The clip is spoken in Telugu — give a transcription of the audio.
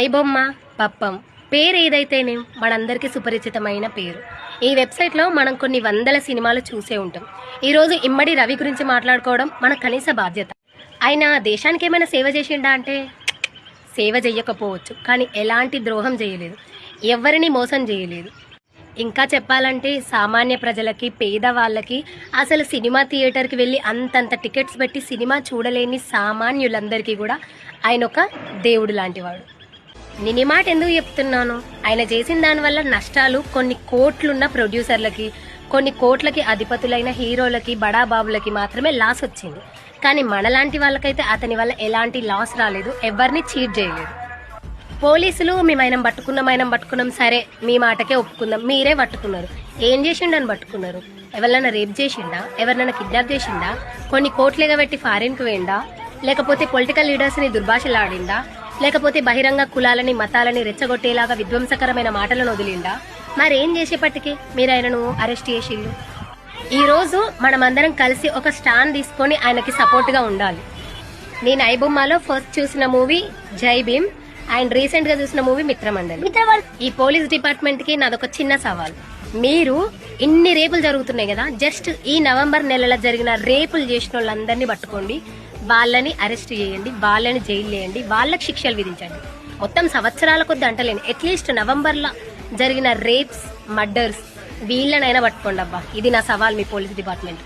ఐబొమ్మ పప్పం. పేరు ఏదైతేనే మనందరికీ సుపరిచితమైన పేరు. ఈ వెబ్సైట్లో మనం కొన్ని వందల సినిమాలు చూసే ఉంటాం. ఈరోజు ఇమ్మడి రవి గురించి మాట్లాడుకోవడం మన కనీస బాధ్యత. ఆయన దేశానికి ఏమైనా సేవ చేసిండా అంటే? సేవ చెయ్యకపోవచ్చు కానీ ఎలాంటి ద్రోహం చేయలేదు ఎవరిని మోసం చేయలేదు ఇంకా చెప్పాలంటే సామాన్య ప్రజలకి పేదవాళ్ళకి అసలు సినిమా థియేటర్కి వెళ్ళి అంతంత టికెట్స్ పెట్టి సినిమా చూడలేని సామాన్యులందరికీ కూడా ఆయన ఒక దేవుడు లాంటివాడు. నేను ఈ మాట ఎందుకు చెప్తున్నాను? ఆయన చేసిన దానివల్ల నష్టాలు కొన్ని కోట్లున్న ప్రొడ్యూసర్లకి కొన్ని కోట్లకి అధిపతులైన హీరోలకి బడా బాబులకి మాత్రమే లాస్ వచ్చింది. కానీ మనలాంటి వాళ్ళకైతే అతని వల్ల ఎలాంటి లాస్ రాలేదు ఎవరిని చీట్ చేయలేదు. పోలీసులు మేము ఆయన పట్టుకున్నాం ఆయన పట్టుకున్నాం సరే మీ మాటకే ఒప్పుకుందాం మీరే పట్టుకున్నారు. ఏం చేసిండని పట్టుకున్నారు? ఎవరినైనా రేప్ చేసిండా? ఎవరినైనా కిడ్నాప్ చేసిండా? కొన్ని కోట్లుగా పెట్టి ఫారిన్కి వేయండా లేకపోతే పొలిటికల్ లీడర్స్ని దుర్భాషలాడిందా లేకపోతే బహిరంగ కులాలని మతాలని రెచ్చగొట్టేలాగా విధ్వంసకరమైన మాటలను వదిలిండా? మరేం చేసేపటికి? మీరు ఆయనను అరెస్ట్ చేసిళ్ళు ఈ రోజు మనమందరం కలిసి ఒక స్టాండ్ తీసుకొని ఆయనకి సపోర్ట్గా ఉండాలి. నేను ఐబొమ్మలో ఫస్ట్ చూసిన మూవీ జై భీమ్ అండ్ రీసెంట్గా చూసిన మూవీ మిత్రమండలి. ఈ పోలీస్ డిపార్ట్మెంట్కి నాదొక చిన్న సవాల్. మీరు ఇన్ని రేపులు జరుగుతున్నాయి కదా జస్ట్ ఈ నవంబర్ నెలలో జరిగిన రేపులు చేసిన వాళ్ళందరినీ పట్టుకోండి. వాళ్ళని అరెస్ట్ చేయండి వాళ్ళని జైలు చేయండి వాళ్ళకి శిక్షలు విధించండి. మొత్తం సంవత్సరాల కొద్ది అంటలేను. అట్లీస్ట్ నవంబర్లో జరిగిన రేప్స్ మర్డర్స్ వీళ్ళనైనా పట్టుకోండి అబ్బా. ఇది నా సవాల్ మీ పోలీస్ డిపార్ట్మెంట్